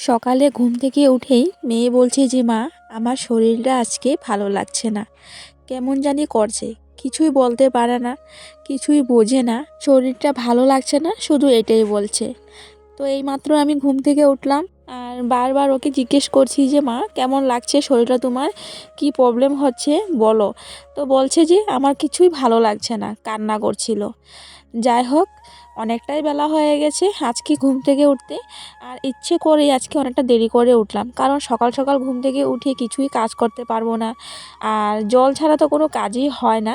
সকালে ঘুম থেকে উঠেই মেয়ে বলছে যে, মা, আমার শরীরটা আজকে ভালো লাগছে না। কেমন জানি করছে। কিছুই বলতে পারে না, কিছুই বোঝে না। শরীরটা ভালো লাগছে না, শুধু এটাই বলছে। তো এইমাত্র আমি ঘুম থেকে উঠলাম আর বারবার ওকে জিজ্ঞেস করছি যে, মা, কেমন লাগছে শরীরটা তোমার? কি প্রবলেম হচ্ছে? বলো। তো বলছে যে, আমার কিছুই ভালো লাগছে না। কান্না করছিল। যাই হোক অনেকটাই বেলা হয়ে গেছে আজকে ঘুম থেকে উঠতে আর ইচ্ছে করেই আজকে অনেকটা দেরি করে উঠলাম। কারণ সকাল সকাল ঘুম থেকে উঠে কিছুই কাজ করতে পারব না আর জল ছাড়া তো কোনো কাজই হয় না।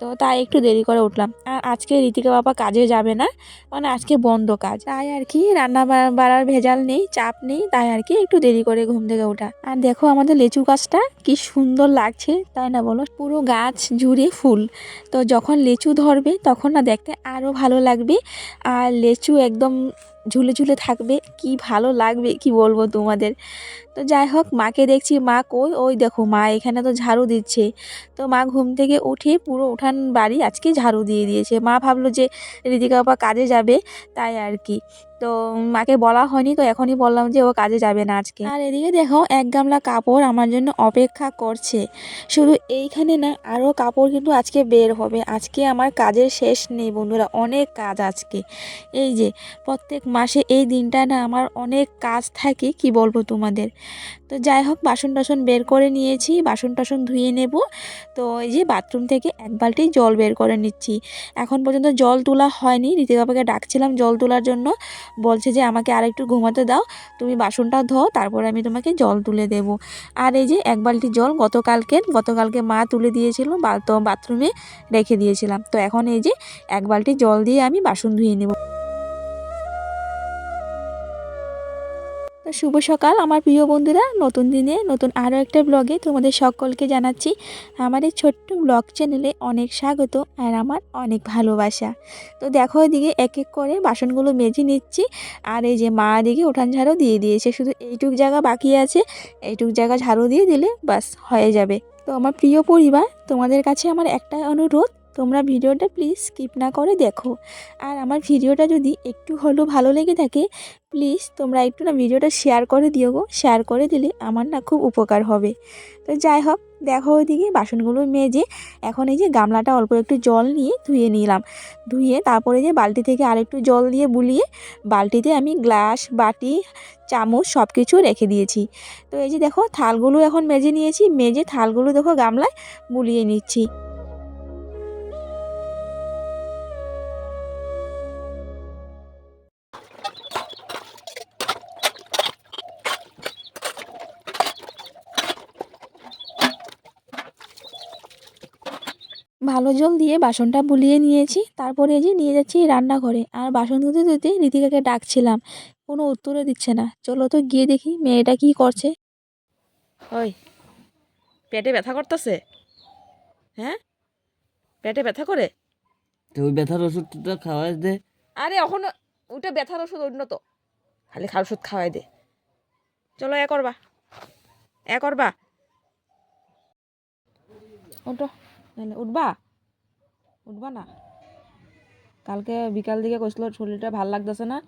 তো তাই একটু দেরি করে উঠলাম। আর আজকে ঋতিকা বাবা কাজে যাবে না মানে আজকে বন্ধ কাজ। তাই আর কি, রান্না বাড়ার ভেজাল নেই, চাপ নেই, তাই আর কি একটু দেরি করে ঘুম থেকে ওঠা। আর দেখো আমাদের লেচু গাছটা কি সুন্দর লাগছে, তাই না বলো? পুরো গাছ জুড়ে ফুল। তো যখন লিচু ধরবে তখন না দেখতে আরও ভালো লাগবে। আর লেচু একদম ঝুলে ঝুলে থাকবে, কি ভালো লাগবে, কি বলব তোমাদের? তো যাই হোক, মাকে দেখছি, মা কই? ওই দেখো, মা এখানে তো ঝাড়ু দিচ্ছে। তো মা ঘুম থেকে উঠে পুরো উঠান বাড়ি আজকে ঝাড়ু দিয়ে দিয়েছে। মা ভাবলো যে ঋতিকা বাবা কাজে যাবে, তাই আর কি। তো মাকে বলা হয়নি, তো এখনই বললাম যে ও কাজে যাবে না আজকে। আর এদিকে দেখো, এক গামলা কাপড় আমার জন্য অপেক্ষা করছে। শুধু এইখানে না আরও কাপড় কিন্তু আজকে বের হবে। আজকে আমার কাজের শেষ নেই বন্ধুরা, অনেক কাজ আজকে। এই যে, প্রত্যেক মাসে এই দিনটা না আমার অনেক কাজ থাকে, কি বলব তোমাদের? তো যাই হোক বাসন টাসন বের করে নিয়েছি বাসন টাসন ধুয়ে নেব। তো এই যে বাথরুম থেকে এক বালতি জল বের করে নিচ্ছি। এখন পর্যন্ত জল তোলা হয়নি ঋতিকাপাকে ডাকছিলাম জল তোলার জন্য। বলছে যে, আমাকে আর একটু ঘুমাতে দাও, তুমি বাসনটা ধো তারপরে আমি তোমাকে জল তুলে দেব। আর এই যে এক বালতি জল গতকালকে গতকালকে মা তুলে দিয়েছিল বা তো বাথরুমে রেখে দিয়েছিলাম। তো এখন এই যে এক বালতি জল দিয়ে আমি বাসন ধুয়ে নেব। শুভ সকাল, আমার প্রিয় বন্ধুরা। নতুন দিনে নতুন আরও একটা ব্লগে তোমাদের সকলকে জানাচ্ছি, আমার এই ছোট্ট ব্লগ চ্যানেলে অনেক স্বাগত আর আমার অনেক ভালোবাসা। তো দেখো এদিকে এক এক করে বাসনগুলো মেজে নিচ্ছি আর এই যে মা এদিকে উঠান ঝাড়ু দিয়ে দিয়েছে। শুধু এইটুক জায়গা বাকি আছে, এইটুক জায়গা ঝাড়ু দিয়ে দিলে বাস হয়ে যাবে। তো আমার প্রিয় পরিবার, তোমাদের কাছে আমার একটাই অনুরোধ তোমরা ভিডিওটা প্লিজ স্কিপ না করে দেখো। আর আমার ভিডিওটা যদি একটু হলেও ভালো লেগে থাকে, প্লিজ তোমরা একটু না ভিডিওটা শেয়ার করে দিও গো। শেয়ার করে দিলে আমার না খুব উপকার হবে। তো যাই হোক, দেখো ওইদিকে বাসনগুলো মেজে এখন এই যে গামলাটা অল্প একটু জল নিয়ে ধুয়ে নিলাম। ধুয়ে তারপরে যে বালতি থেকে আরেকটু জল দিয়ে বুলিয়ে বালতিতে আমি গ্লাস, বাটি, চামচ সব কিছু রেখে দিয়েছি। তো এই যে দেখো থালগুলো এখন মেজে নিয়েছি, মেজে থালগুলো দেখো গামলায় বুলিয়ে নিচ্ছি। জল দিয়ে বাসনটা বুলিয়ে নিয়েছি। তারপরে এই যে নিয়ে যাচ্ছি রান্নাঘরে। আর বাসন ধুতে ধুতে ঋতিকাকে ডাকছিলাম। কোনো উত্তরও দিচ্ছে না। চলো তো গিয়ে দেখি মেয়েটা কি করছে। ওই পেটে ব্যথা করতেছে? হ্যাঁ? পেটে ব্যথা করে? তুই ব্যথার ওষুধটা খাওয়াই দে। আরে এখন ওটা ব্যথার ওষুধ উন্নত খালি খার ওষুধ খাওয়াই দে। চলো এ করবা। এ করবা। ওটো উঠবা? উঠবা না। কালকে বিকাল দিকে কইছিল শরীরটা ভালো লাগতেছে না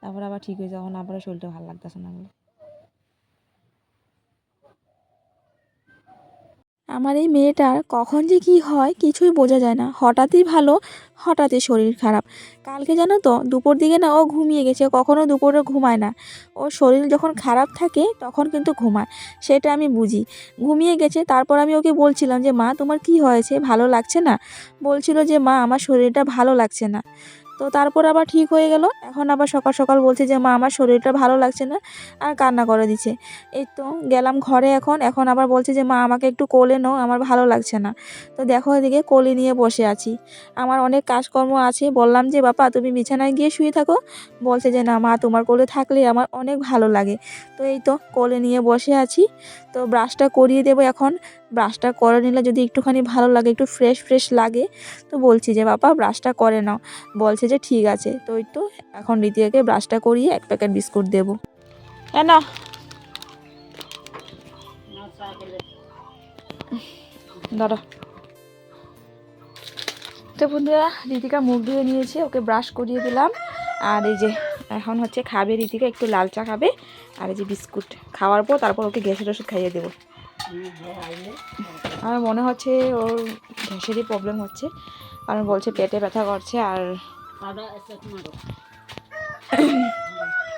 তারপর আবার ঠিক হয়েছে এখন আবার শরীরটা ভালো লাগতেছে না বলে। আমার এই মেয়েটার কখন যে কি হয় কিছুই বোঝা যায় না। হঠাৎই ভালো, হঠাৎই শরীর খারাপ। কালকে জানো তো, দুপুর দিকে না ও ঘুমিয়ে গেছে, কখনো দুপুরে ঘুমায় না। ওর শরীর যখন খারাপ থাকে, তখন কিন্তু ঘুমায়, সেটা আমি বুঝি। ঘুমিয়ে গেছে, তারপর আমি ওকে বলছিলাম যে, মা, তোমার কি হয়েছে? ভালো লাগছে না? বলছিল যে, মা, আমার শরীরটা ভালো লাগছে না। তো তারপর আবার ঠিক হয়ে গেল। এখন আবার সকাল সকাল বলছে যে, মা, আমার শরীরটা ভালো লাগছে না, আর কান্না করে দিচ্ছে। এই তো গেলাম ঘরে এখন। এখন আবার বলছে যে, মা, আমাকে একটু কোলে নাও, আমার ভালো লাগছে না। তো দেখো এদিকে কোলে নিয়ে বসে আছি। আমার অনেক কাজকর্ম আছে। বললাম যে বাবা তুমি বিছানায় গিয়ে শুয়ে থাকো। বলছে যে, না, মা, তোমার কোলে থাকলে আমার অনেক ভালো লাগে। তো এই তো কোলে নিয়ে বসে আছি। তো ব্রাশটা করিয়ে দেবো এখন। ব্রাশটা করে নিলে যদি একটুখানি ভালো লাগে, একটু ফ্রেশ ফ্রেশ লাগে, তো বলছি যে বাবা ব্রাশটা করে নাও। বলছে যে, ঠিক আছে। তো এই তো এখন রীতিকাকে ব্রাশটা করিয়ে এক প্যাকেট বিস্কুট দেবো। কেন দাঁড়া তো বন্ধুরা, রীতিকা মুখ ধুয়ে নিয়েছে, ওকে ব্রাশ করিয়ে দিলাম। আর এই যে, এখন হচ্ছে খাবে রীতিকা, একটু লাল চা খাবে। আর এই যে বিস্কুট খাওয়ার পর তারপর ওকে গ্যাসের ওষুধ খাইয়ে দেবো। আমার মনে হচ্ছে ওর গ্যাসেরই প্রবলেম হচ্ছে। কারণ বলছে পেটে ব্যথা করছে আর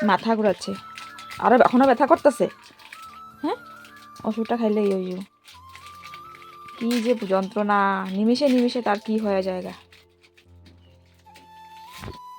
মাথা ঘুরাচ্ছে। আর এখনও ব্যথা করতেছে? হ্যাঁ? ওষুধটা খাইলে কি ইয়ে যে যন্ত্রণা নিমিষে নিমিষে তার কি হয়ে যায়গা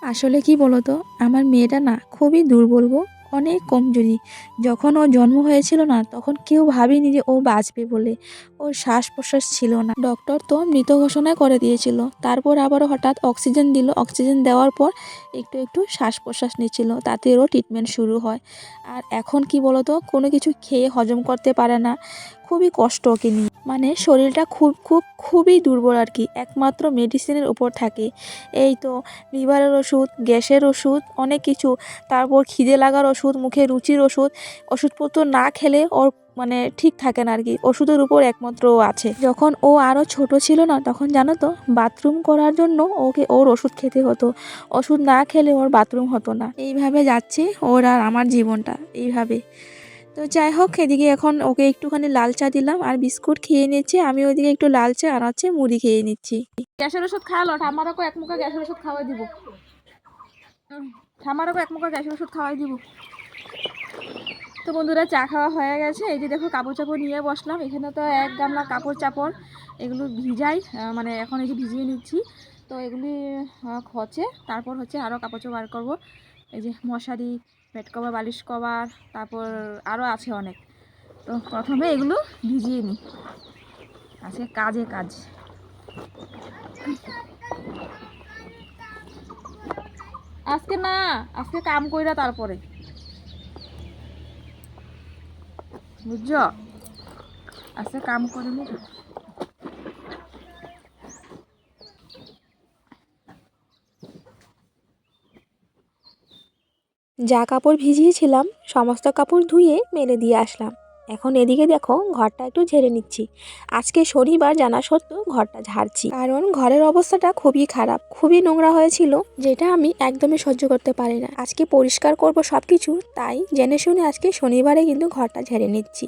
আসলে কি বলতো আমার মেয়েটা না খুবই দুর্বল গো। অনেক কমজোরি। যখন ও জন্ম হয়েছিল না, তখন কেউ ভাবেনি যে ও বাঁচবে বলে। ওর শ্বাস প্রশ্বাস ছিল না। ডক্টর তো মৃত ঘোষণা করে দিয়েছিল। তারপর আবারও হঠাৎ অক্সিজেন দিল। অক্সিজেন দেওয়ার পর একটু একটু শ্বাস প্রশ্বাস নিচ্ছিল তাতেও ট্রিটমেন্ট শুরু হয়। আর এখন কি বলতো? কোনো কিছু খেয়ে হজম করতে পারে না। খুবই কষ্ট ওকে নিয়ে। মানে শরীরটা খুব খুব, খুবই দুর্বল আর কি। একমাত্র মেডিসিনের উপর থাকে। এই তো লিভারের ওষুধ, গ্যাসের ওষুধ, অনেক কিছু। তারপর খিদে লাগার ওষুধ, মুখে রুচির ওষুধ। ওষুধপত্র না খেলে ওর মানে ঠিক থাকে না আর কি। ওষুধের উপর একমাত্র আছে। যখন ও আরও ছোট ছিল না, তখন জানো তো বাথরুম করার জন্য ওকে ওর ওষুধ খেতে হতো। ওষুধ না খেলে ওর বাথরুম হতো না। এইভাবে যাচ্ছে ওর আর আমার জীবনটা। এইভাবে। তো যাই হোক, এদিকে এখন ওকে একটুখানি লাল চা দিলাম আর বিস্কুট খেয়ে নিচ্ছে আমি ওইদিকে একটু লাল চা আর হচ্ছে মুড়ি খেয়ে নিচ্ছি। গ্যাসের ওষুধ খাওয়ালো ঠাম্মারও এক মুখা গ্যাসের ওষুধ খাওয়াই দিব। ঠাম্মারও এক মুখা গ্যাসের ওষুধ খাওয়াই দিব। তো বন্ধুরা, চা খাওয়া হয়ে গেছে। এই যে দেখো, কাপড় চাপড় নিয়ে বসলাম। এখানে তো এক গামলা কাপড় চাপড় এগুলো ভিজাই মানে এখন এই যে ভিজিয়ে নিচ্ছি। তো এগুলি হচ্ছে তারপর হচ্ছে আরও কাপড় বার করব। এই যে মশারি বেড কভার, বালিশ কভার, তারপর আরও আছে অনেক। তো প্রথমে এগুলো ভিজিয়ে নিই। আজকে কাজে কাজ। আজকে না, আজকে কাম কইরা তারপরে। বুঝছ? আজকে কাম করে নি যা কাপড় ভিজিয়েছিলাম সমস্ত কাপড় ধুয়ে মেলে দিয়ে আসলাম। এখন এদিকে দেখো, ঘরটা একটু ঝেড়ে নিচ্ছি। আজকে শনিবার জানা সত্ত্বেও ঘরটা ঝাড়ছি। কারণ ঘরের অবস্থাটা খুবই খারাপ, খুবই নোংরা হয়েছিল, যেটা আমি একদমই সহ্য করতে পারি না। আজকে পরিষ্কার করব সব কিছু তাই জেনে শুনে আজকে শনিবারে কিন্তু ঘরটা ঝেড়ে নিচ্ছি।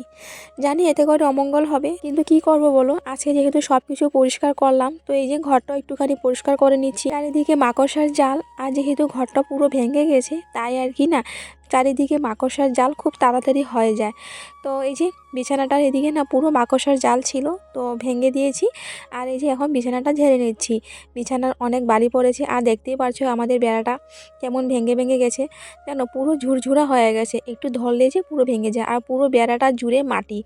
জানি এতে করে অমঙ্গল হবে, কিন্তু কি করব বলো? আজকে যেহেতু সব কিছু পরিষ্কার করলাম, তো এই যে ঘরটা একটুখানি পরিষ্কার করে নিচ্ছি। চারিদিকে মাকড়সার জাল, আর যেহেতু ঘরটা পুরো ভেঙে গেছে, তাই আর কি না চারিদিকে মাকড়সার জাল খুব তাড়াতাড়ি হয়ে যায়। তো এই যে বিছানাটার এদিকে না পুরো মাকড়সার জাল ছিল, তো ভেঙে দিয়েছি আর এই যে এখন বিছানাটা ঝেড়ে নিচ্ছি। বিছানার অনেক বালি পড়েছে আর দেখতেই পারছ আমাদের বেড়াটা কেমন ভেঙে ভেঙে গেছে। যেন পুরো ঝুরঝুরা হয়ে গেছে, একটু ধরলে যে পুরো ভেঙে যায় আর পুরো বেড়াটা জুড়ে মাটি।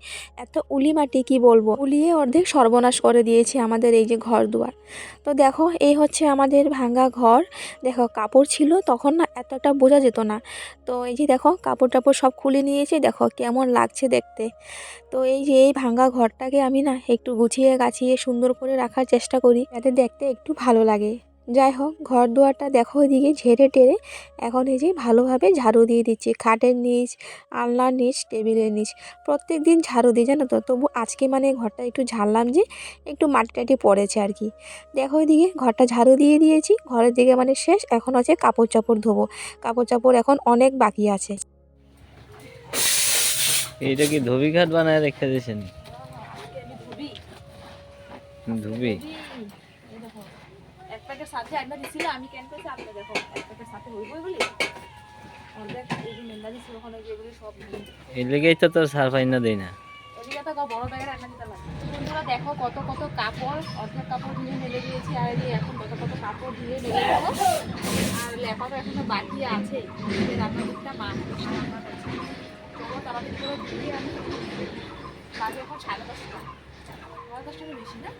এত উলি মাটি কি বলব? উলিয়ে অর্ধেক সর্বনাশ করে দিয়েছে আমাদের এই যে ঘর দুয়ার তো দেখো এই হচ্ছে আমাদের ভাঙ্গা ঘর। দেখো কাপড় ছিল তখন না এতটা বোঝা যেত না। তো এই যে দেখো কাপড় টাপড় সব খুলে নিয়েছি, দেখো কেমন লাগছে দেখতে। তো এই যে এই ভাঙ্গা ঘরটাকে আমি না একটু গুছিয়ে গাছিয়ে সুন্দর করে রাখার চেষ্টা করি, যাতে দেখতে একটু ভালো লাগে। যাই হোক ঘর দুয়ারটা দেখো ওইদিকে ঝেড়ে টেরে এখন এই যে ভালোভাবে ঝাড়ু দিয়ে দিচ্ছি। খাটের নিচ আলনার নিচ টেবিলের নিচ। প্রত্যেক দিন ঝাড়ু দিই জানো তো? তবু আজকে মানে ঘরটা একটু ঝাড়লাম যে একটু মাটি টাটি পড়েছে আর কি। দেখো ওইদিকে ঘরটা ঝাড়ু দিয়ে দিয়েছি ঘরের দিকে মানে শেষ। এখন আছে কাপড় চাপড় ধোবো। কাপড় চাপড় এখন অনেক বাকি আছে। এইটা কি ধুবি ঘাট বানায় রেখে দিয়েছেন? ধুবি? প্যাকেট সাথে একটা দিছিল আমি কেন করেছি আপনি দেখো এক সাথে হইবই বলি? অর্ধেক এই মেন্দা দিছিল ওখানে যেগুলি সব এই লেগেই তো তোর সার ফাইনা দেয় না। এদিকে তো বড় প্যাকেট একটা দিতে লাগে বন্ধুরা দেখো কত কত কাপড় অর্ধেক কাপড় ধুয়ে মেলে দিয়েছি আর এই এখন কত কত কাপড় ধুয়ে মেলে দেবো আর লেপা তো এখনও বাকি আছে এই রান্নার দিকটা মা রান্না চলো তাড়াতাড়ি করে ধুয়ে আমি বাজে এখন সাড়ে দশটা। সাড়ে দশটা বেশি না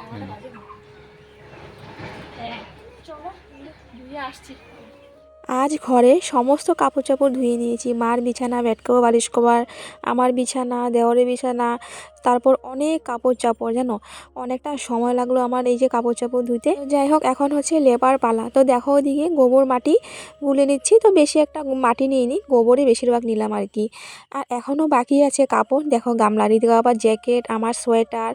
এগারোটা বাজে না। চলো ধুয়ে আসছি। আজ ঘরে সমস্ত কাপড় চাপড় ধুয়ে নিয়েছি। মার বিছানা কভার বালিশ কভার, আমার বিছানা দেওয়ারের বিছানা, তারপর অনেক কাপড় চাপড় জানো? অনেকটা সময় লাগল আমার এই যে কাপড় চাপড় ধুতে যাই হোক, এখন হচ্ছে লেবার পালা। তো দেখো ওদিকে গোবর মাটি গুলে নিচ্ছি। তো বেশি একটা মাটি নিয়ে নিই গোবরই বেশিরভাগ নিলাম আর কি। আর এখনও বাকি আছে কাপড়। দেখো গামলার এদিকে আবার জ্যাকেট, আমার সোয়েটার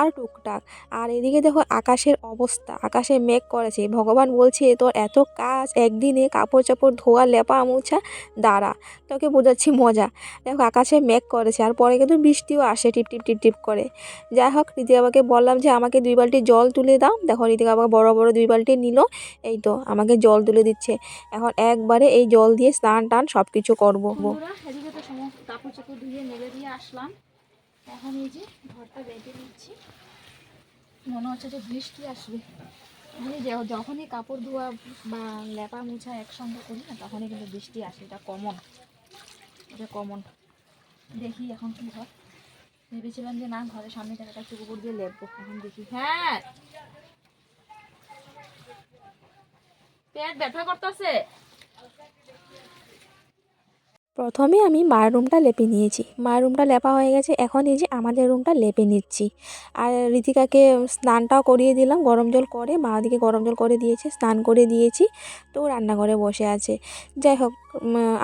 আর টুকটাক। আর এদিকে দেখো আকাশের অবস্থা, আকাশে মেঘ করেছে। ভগবান বলছে, তোর এত কাজ একদিনে কাপড় কাপড় চাপড় ধোয়া, লেপা মুছা, দাঁড়া। তোকে বোঝাচ্ছি মজা। দেখো, আকাশে মেঘ করেছে আর পরে কিন্তু বৃষ্টিও আসে, টিপ টিপ টিপ টিপ করে। যাই হোক ঋতিকা বাবাকে বললাম যে, আমাকে দুই বালতি জল তুলে দাও। দেখো ঋতিকা বাবা বড় বড় দুই বালতি নিল। এই তো, আমাকে জল তুলে দিচ্ছে। এখন একবারে এই জল দিয়ে স্নান, টান সব কিছু করব কাপড় চাপড় ধুয়ে মেলে দিয়ে আসলাম। এখন এই যে ঘরটা বেঁধে নিচ্ছি। মনে হচ্ছে যে বৃষ্টি আসবে। মানে যখনই কাপড় ধোয়া বা লেপা মুছা একসঙ্গে করি না, তখনই কিন্তু বৃষ্টি আসে, এটা কমন এটা কমন দেখি এখন কি হয়। ভেবেছিলাম যে না, ঘরের সামনে জায়গাটা একটু উপর দিয়ে লেপবো, এখন দেখি। হ্যাঁ! পেট ব্যথা করতেছে। প্রথমে আমি মার রুমটা লেপে নিয়েছি। মার রুমটা লেপা হয়ে গেছে, এখন এই যে আমাদের রুমটা লেপে নিচ্ছি। আর ঋতিকাকে স্নানটাও করিয়ে দিলাম, গরম জল করে, মা দিকে গরম জল করে দিয়েছে, স্নান করে দিয়েছি, তো রান্নাঘরে বসে আছে। যাই হোক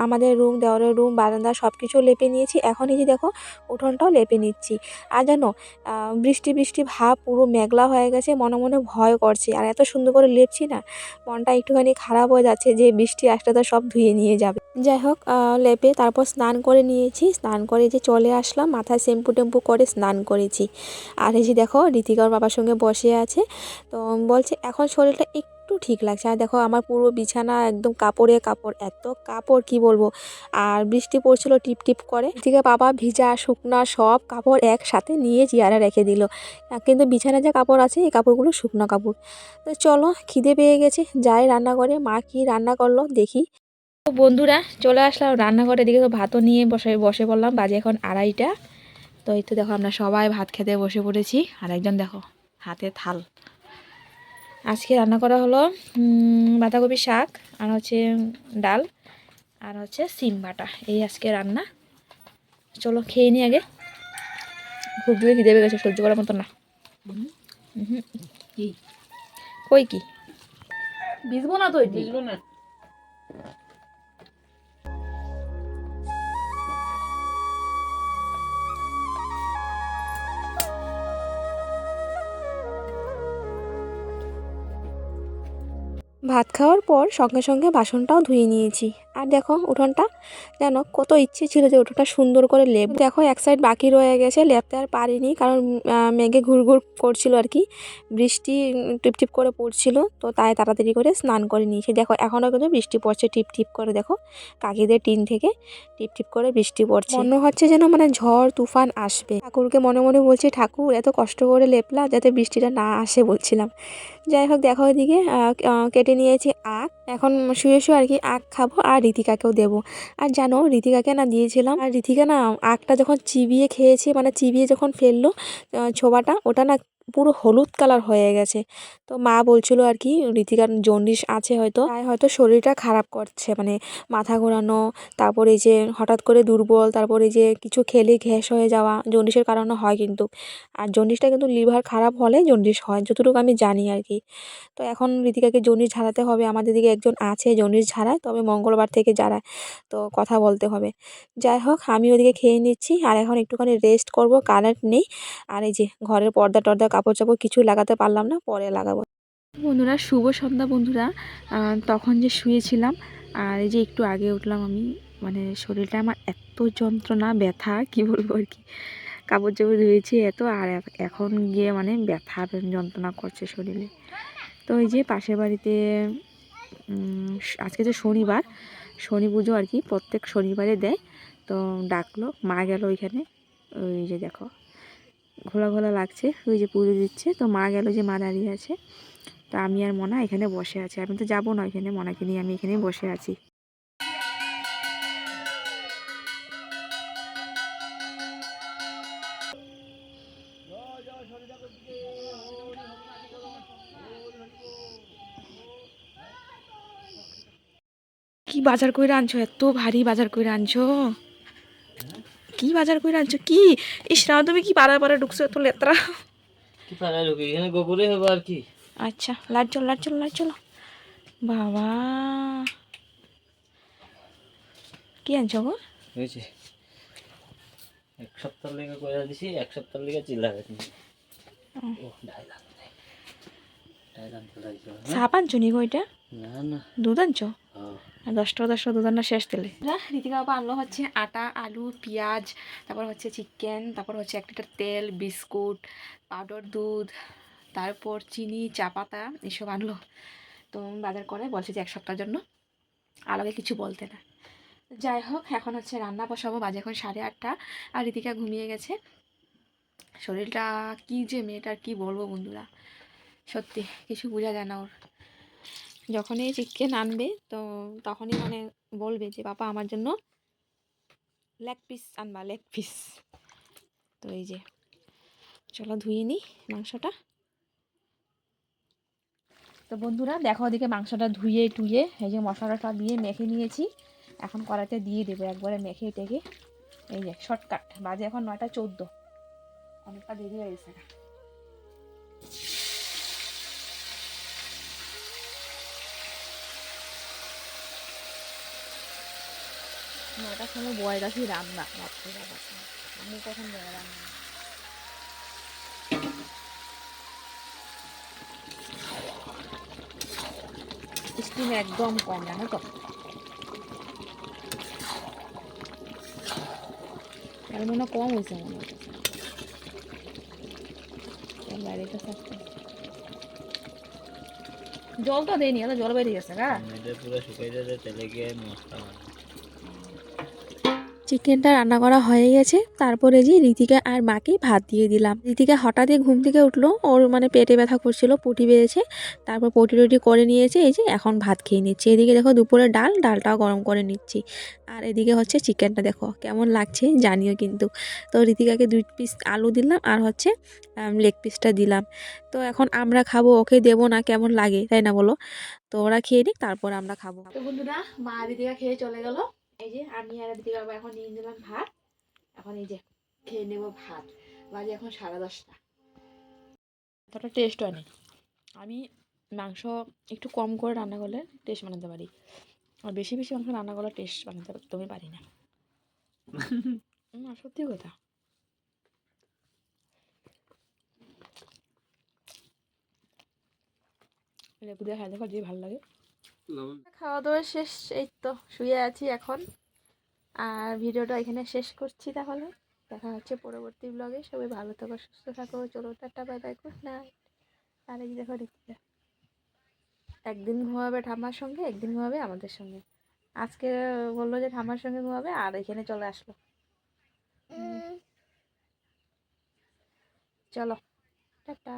আমাদের রুম দেওয়ারের রুম, বারান্দা সব কিছু লেপে নিয়েছি। এখন এই যে দেখো, উঠোনটাও লেপে নিচ্ছি। আর জানো বৃষ্টি বৃষ্টি ভাব পুরো মেঘলা হয়ে গেছে, মনে মনে ভয় করছে। আর এত সুন্দর করে লেপছি না, মনটা একটুখানি খারাপ হয়ে যাচ্ছে যে বৃষ্টি আসলে তো সব ধুয়ে নিয়ে যাবে। যাই হোক লেপে তারপর স্নান করে নিয়েছি। স্নান করে যে চলে আসলাম, মাথায় শ্যাম্পু টেম্পু করে স্নান করেছি। আর এই যে দেখো ঋতিকার বাবার সঙ্গে বসে আছে। তো বলছে, এখন শরীরটা একটু ঠিক লাগছে। আর দেখো আমার পুরো বিছানা একদম কাপড়ে কাপড়, এত কাপড় কি বলব? আর বৃষ্টি পড়ছিল টিপ টিপ করে। ঋতিকা বাবা ভিজা, শুকনা সব কাপড় একসাথে নিয়ে চেয়ারে রেখে দিল। কিন্তু বিছানায় যে কাপড় আছে, এই কাপড়গুলো শুকনো কাপড়। তো চলো, খিদে পেয়ে গেছে, যাই রান্না করে মা কি রান্না করল দেখি। তো বন্ধুরা, চলে আসলাম রান্নাঘরের দিকে তো ভাতও নিয়ে বসে বসে পড়লাম, বাজে এখন আড়াইটা। তো এই তো দেখো আমরা সবাই ভাত খেতে বসে পড়েছি। আর একজন দেখো, হাতে থাল। আজকে রান্না করা হলো বাঁধাকপি শাক আর হচ্ছে ডাল আর হচ্ছে সিম বাটা। এই আজকে রান্না। চলো খেয়ে নিই আগে। খুব জোরে খিদে গেছে সহ্য করার মতো না। কই কি? ভিজবো না তো ভিজবো না। ভাত খাওয়ার পর সঙ্গে সঙ্গে বাসনটাও ধুয়ে নিয়েছি। আর দেখো উঠোনটা যেন কত ইচ্ছে ছিল যে উঠোনটা সুন্দর করে লেপ দেখো এক সাইড বাকি রয়ে গেছে, লেপতে আর পারিনি কারণ মেঘে ঘুরঘুর করছিল আর কি। বৃষ্টি টিপ টিপ করে পড়ছিল, তো তাই তাড়াতাড়ি করে স্নান করে নিয়েছি। দেখো এখনও কিন্তু বৃষ্টি পড়ছে টিপ টিপ করে, দেখো কাকিদের টিন থেকে টিপ টিপ করে বৃষ্টি পড়ছে। মনে হচ্ছে যেন মানে ঝড়, তুফান আসবে। ঠাকুরকে মনে মনে বলছি, ঠাকুর, এত কষ্ট করে লেপলা যাতে বৃষ্টিটা না আসে, বলছিলাম। যাই হোক দেখো ওইদিকে কেটে নিয়েছি আখ। এখন শুয়ে শুয়ে আর কি আখ খাব আর রীতিকাকেও দেব। আর জানো, রীতিকাকে না দিয়েছিলাম। আর রীতিকা না আখটা যখন চিবিয়ে খেয়েছে মানে চিবিয়ে যখন ফেলল ছোবাটা, ওটা না পুরো হলুদ কালার হয়ে গেছে। তো মা বলছিল আর কি, রীতিকার জন্ডিস আছে হয়তো। তাই হয়তো শরীরটা খারাপ করছে মানে মাথা ঘোরানো, তারপরে যে হঠাৎ করে দুর্বল, তারপরে যে কিছু খেলে গ্যাস হয়ে যাওয়া, জন্ডিসের কারণে হয় কিন্তু। আর জন্ডিসটা কিন্তু লিভার খারাপ হলে জন্ডিস হয়, যতটুকু আমি জানি আর কি। তো এখন রীতিকাকে জন্ডিস ঝাড়াতে হবে, আমাদের দিকে একজন আছে জন্ডিস ঝাড়ায়, তবে মঙ্গলবার থেকে যারা, তো কথা বলতে হবে। যাই হোক আমি ওদিকে খেয়ে নিচ্ছি, আর এখন একটুখানি রেস্ট করব, কারেন্ট নেই। আর এই যে ঘরের পর্দা টর্দা কাপড় চাপড় কিছু লাগাতে পারলাম না, পরে লাগাবো। বন্ধুরা, শুভ সন্ধ্যা বন্ধুরা। তখন যে শুয়েছিলাম, আর এই যে একটু আগে উঠলাম আমি মানে শরীরটা আমার এত যন্ত্রণা, ব্যথা, কি বলব আর কি কাপড় চাপড় ধুয়েছি এত, আর এখন গিয়ে মানে ব্যথা যন্ত্রণা করছে শরীরে। তো এই যে পাশের বাড়িতে আজকে তো শনিবার, শনি পুজো আর কি, প্রত্যেক শনিবারে দেয়। তো ডাকলো, মা গেল ওইখানে, ওই যে দেখো ঘোলা ঘোলা লাগছে, ওই যে পুজো দিচ্ছে। তো মা গেল যে মা দাঁড়িয়ে আছে। তো আমি আর মনা এখানে বসে আছি। আমি তো যাব না এখানে, মনাকে নিয়ে আমি এখানেই বসে আছি। কি বাজার করে আনছো? এত ভারী বাজার করে আনছো। কি বাজার করে আনছো? কি? ইস না তুমি কি পাড়া পাড়া ঢুকছো এত লেত্রা? কি পাড়ায় ঢুকে? এখানে গোবরে হবে আর কি? আচ্ছা লাট চল লাট চল লাট চল বাবা। কি আনছো গো? হয়েছে এক সপ্তাহ লেগে করে দিছি এক সপ্তাহ লেগে চিল্লা গেছি। ও। ঢাই লাগছে সাপ আনছো নি ওইটা না না। দুধ আনছো? হ্যাঁ। আর দশ টাকা দুধ আনা শেষ তেলে রীতিকা বাবা আনলো হচ্ছে আটা, আলু, পেঁয়াজ, তারপর হচ্ছে চিকেন তারপর হচ্ছে এক লিটার তেল, বিস্কুট পাউডার দুধ, তারপর চিনি, চা পাতা, এসব আনলো। তো বাজার করে, বলছে যে এক সপ্তাহের জন্য। আলাদা কিছু বলতে না। যাই হোক, এখন হচ্ছে রান্না বসাবো, বাজে এখন সাড়ে আটটা। আর রীতিকা ঘুমিয়ে গেছে। শরীরটা কি যে মেয়েটার কি বলব বন্ধুরা। সত্যি, কিছু বোঝা যায় না ওর। যখনই চিকেন আনবে তো তখনই মানে বলবে যে, বাবা, আমার জন্য লেগ পিস আনবা, লেগ পিস। তো এই যে, চলো ধুয়ে নিই মাংসটা। তো বন্ধুরা, দেখো ওদিকে মাংসটা ধুয়ে টুয়ে এই যে মশলাটা দিয়ে মেখে নিয়েছি। এখন কড়াইতে দিয়ে দেবো একবারে মেখে টেকে এই যে শর্টকাট বাজে এখন নয়টা চোদ্দ। অনেকটা দেরি হয়ে গেছে। নয়টার সময় বয় রাখি রান্না আমি কখন বয় রান্না স্টিম একদম কম, জানো তো। আর মনে কম হয়েছে মনে থাকতে জলটা দেয়নি জল বেরিয়ে গেছে গা। পুরো শুকাই যাবে তেলে গিয়ে মশলা। চিকেনটা রান্না করা হয়ে গেছে। তারপরে যে ঋতিকা আর মাকে ভাত দিয়ে দিলাম। ঋতিকা হঠাৎই ঘুম থেকে উঠল। ওর মানে পেটে ব্যথা করছিল, পটি বেড়েছে। তারপর পটি টটি করে নিয়েছে। এই যে এখন ভাত খেয়ে নিচ্ছে। এদিকে দেখো দুপুরে ডাল, ডালটাও গরম করে নিচ্ছি। আর এদিকে হচ্ছে চিকেনটা দেখো, কেমন লাগছে জানিও কিন্তু। তো ঋতিকাকে দুই পিস আলু দিলাম আর হচ্ছে লেগ পিসটা দিলাম। তো এখন আমরা খাব, ওকে দেবো না, কেমন লাগে, তাই না বলো? তো ওরা খেয়ে নিক, তারপর আমরা খাব। বন্ধুরা, মা দিদিকা খেয়ে চলে গেল। এই যে আমি আর দিদিকা বাবা এখন নিয়ে নিলাম ভাত। এখন এই যে খেয়ে নেব ভাত। বাজে এখন সাড়ে দশটা। এতটা টেস্ট হয়নি। আমি মাংস একটু কম করে রান্না করলে টেস্ট বানাতে পারি। আর বেশি বেশি মাংস রান্না করলে টেস্ট বানাতে তুমি পারি না। না সত্যি কথা। লেবু দিয়ে খাই দেখো যে ভালো লাগে। খাওয়া দাওয়া শেষ এই তো শুয়ে আছি এখন। আর ভিডিওটা এখানে শেষ করছি তাহলে। দেখা হচ্ছে পরবর্তী ব্লগে সবাই ভালো থাকো সুস্থ থাকো। চলো tata bye bye good night আর এই দেখো দেখতে একদিন ঘুমাবে ঠাম্মার সঙ্গে একদিন ঘুমাবে আমাদের সঙ্গে। আজকে বলল যে ঠাম্মার সঙ্গে ঘুমাবে আর এখানে চলে আসলো। চলো টাটা।